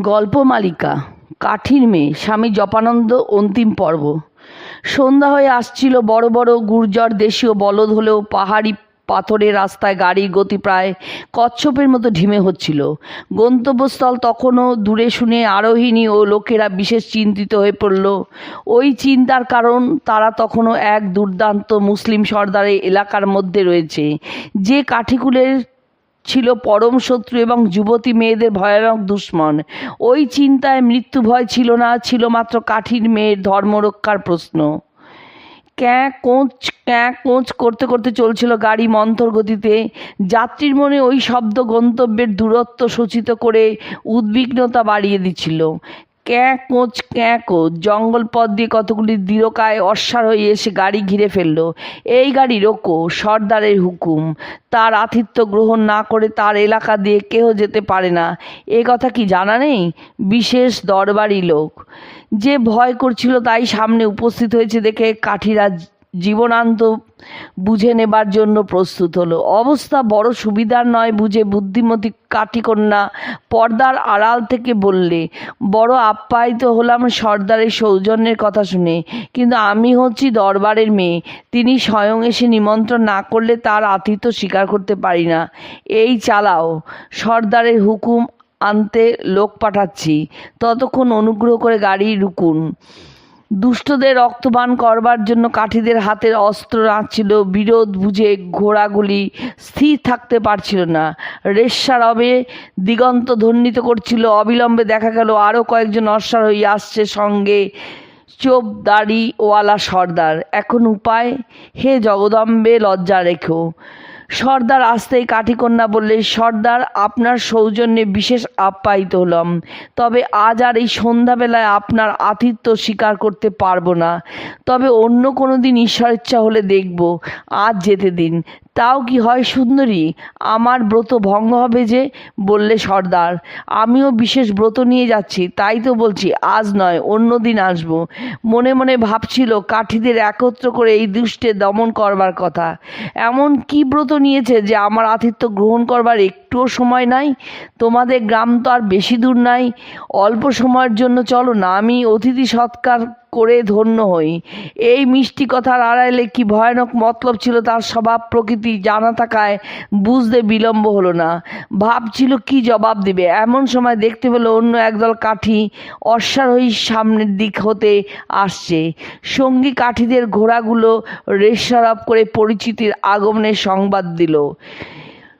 গল্পমালিকা কাঠির মেয়ে, স্বামী জপানন্দ অন্তিম পর্ব। সন্ধ্যা হয়ে আসছিল বড় বড় গুর্জর দেশীয় বলদ হলেও পাহাড়ি পাথরের রাস্তায় গাড়ির গতি প্রায় কচ্ছপের মতো ঢিমে হচ্ছিল। গন্তব্যস্থল তখনও দূরে শুনে আরোহিণী ও লোকেরা বিশেষ চিন্তিত হয়ে পড়ল। ওই চিন্তার কারণ, তারা তখনও এক দুর্দান্ত মুসলিম সর্দারের এলাকার মধ্যে রয়েছে। যে কাঠিকুলের ছিল পরম শত্রু এবং যুবতী মেয়েদের ভয়ানক দুশ্মন। ওই চিন্তায় মৃত্যু ভয় ছিল না, ছিল মাত্র কাঠির মেয়ের ধর্মরক্ষার প্রশ্ন। ক্যাঁ, কোঁচ ক্যাঁ, কোঁচ করতে করতে চলছিল গাড়ি মন্থর গতিতে। যাত্রীর মনে ওই শব্দ গন্তব্যের দূরত্ব সূচিত করে উদ্বিগ্নতা বাড়িয়ে দিচ্ছিল ক্যাঁ, কোঁচ ক্যাঁ কোঁচ জঙ্গল পথ দিয়ে কতগুলি দৃঢ়কায় হয়ে এসে গাড়ি ঘিরে ফেলল। এই গাড়ি রোকো, সর্দারের হুকুম। তার আতিথ্য গ্রহণ না করে তার এলাকা দিয়ে কেউ যেতে পারে না। এ কথা কি জানা নেই? বিশেষ দরবারি লোক। যে ভয় করছিল তাই সামনে উপস্থিত হয়েছে দেখে কাঠিরা জীবনান্ত বুঝে নেবার জন্য প্রস্তুত হলো। অবস্থা বড় সুবিধার নয় বুঝে বুদ্ধিমতী কাঠিকন্যা পর্দার আড়াল থেকে বললে, বড় আপ্যায়িত হলাম সর্দারের সৌজন্যের কথা শুনে, কিন্তু আমি হচ্ছি দরবারের মেয়ে। তিনি স্বয়ং এসে নিমন্ত্রণ না করলে তার আতিথ্য স্বীকার করতে পারি না। এই চালাও, সর্দারের হুকুম আনতে লোক পাঠাচ্ছি। ততক্ষণ অনুগ্রহ করে গাড়ি রুকুন। দুষ্টদের রক্তবান করবার জন্য কাঠিদের হাতের অস্ত্র নাচছিল বিরোধ বুঝে ঘোড়াগুলি স্থির থাকতে পারছিল না। রেশারবে দিগন্ত ধ্বনিত করছিল, অবিলম্বে দেখা গেল আরও কয়েকজন অশ্বার হয়ে আসছে সঙ্গে চোপ দাড়ি ওয়ালা সর্দার। এখন উপায়, হে জগদম্বে, লজ্জা রেখো। সর্দার আসতেই কাঠিকন্যা বললে, সর্দার, আপনার সৌজন্যে বিশেষ আপ্যায়িত হলাম। তবে আজ আর এই সন্ধ্যাবেলায় আপনার আতিথ্য স্বীকার করতে পারব না। তবে অন্য কোনো দিন ঈশ্বর ইচ্ছা হলে দেখব। আজ যেতে দিন। তাও কি হয় সুন্দরী? আমার ব্রত ভঙ্গ হবে যে, বললে সর্দার। আমিও বিশেষ ব্রত নিয়ে যাচ্ছি, তাই তো বলছি, আজ নয়, অন্য দিন আসব। মনে মনে ভাবছিল, কাঠিদের একত্র করে এই দুষ্টে দমন করবার কথা। এমন কি ব্রত নিয়েছে যে, আমার আতিথ্য গ্রহণ করবার একটুও সময় নাই? তোমাদের গ্রাম তো আর বেশি দূর নাই। অল্প সময়ের জন্য চলো না, আমি অতিথি সৎকার করে ধন্য হই। এই মিষ্টি কথার আড়াইলে কি ভয়ানক মতলব ছিল তার স্বভাব প্রকৃতি জানা থাকায় বুঝতে বিলম্ব হলো না। ভাবছিল কি জবাব দিবে। এমন সময় দেখতে পেল অন্য একদল কাঠি অশ্বারোহী সামনের দিক হতে আসছে। সঙ্গী কাঠিদের ঘোড়াগুলো রেশারব করে পরিচিতির আগমনের সংবাদ দিল।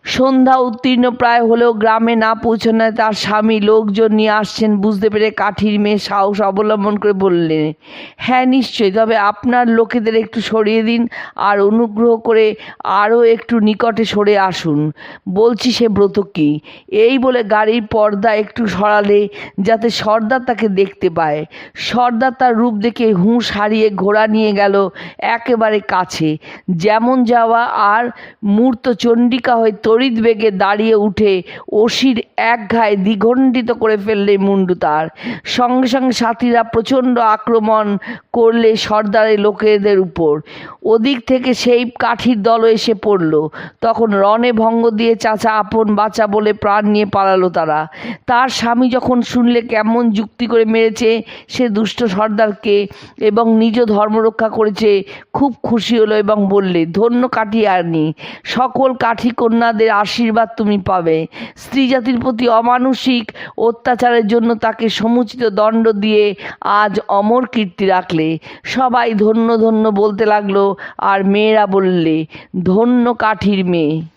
সন্ধ্যা উত্তীর্ণ প্রায় হলেও গ্রামে না পৌঁছানোয় তার স্বামী লোকজন নিয়ে আসছেন, বুঝতে পেরে কাঠির মেয়ে সাহস অবলম্বন করে বললেন হ্যাঁ নিশ্চয়ই, তবে আপনার লোকেদের একটু সরিয়ে দিন আর অনুগ্রহ করে আরও একটু নিকটে সরে আসুন। বলছি সে ব্রত কি? এই বলে গাড়ির পর্দা একটু সরালে যাতে সর্দার তাকে দেখতে পায়। সর্দার তার রূপ দেখে হুঁশ হারিয়ে ঘোড়া নিয়ে গেল একেবারে কাছে। যেমন যাওয়া আর মূর্ত চণ্ডিকা হয়ে তড়িৎ বেগে দাঁড়িয়ে উঠে অসির এক ঘায়ে দ্বিগণ্ডিত করে ফেললে মুন্ডু তার। সঙ্গে সঙ্গে সাথীরা প্রচণ্ড আক্রমণ করলে সর্দারের লোকেদের উপর। ওদিক থেকে সেই কাঠির দল এসে পড়ল। তখন রণে ভঙ্গ দিয়ে চাচা আপন বাঁচা বলে প্রাণ নিয়ে পালালো তারা। তার স্বামী যখন শুনলে কেমন যুক্তি করে মেরেছে, সে দুষ্ট সর্দারকে এবং নিজ ধর্ম রক্ষা করেছে, খুব খুশি হলো এবং বললে, ধন্য কাটিয়ারনি সকল কাঠি কন্যাদের আশীর্বাদ তুমি পাবে। স্ত্রী জাতির প্রতি অমানসিক অত্যাচারের জন্য তাকে সমুচিত দণ্ড দিয়ে আজ অমর কীর্তি রাখলে। সবাই ধন্য ধন্য বলতে লাগল, আর মেয়েরা বললে, ধন্য কাঠির মেয়ে।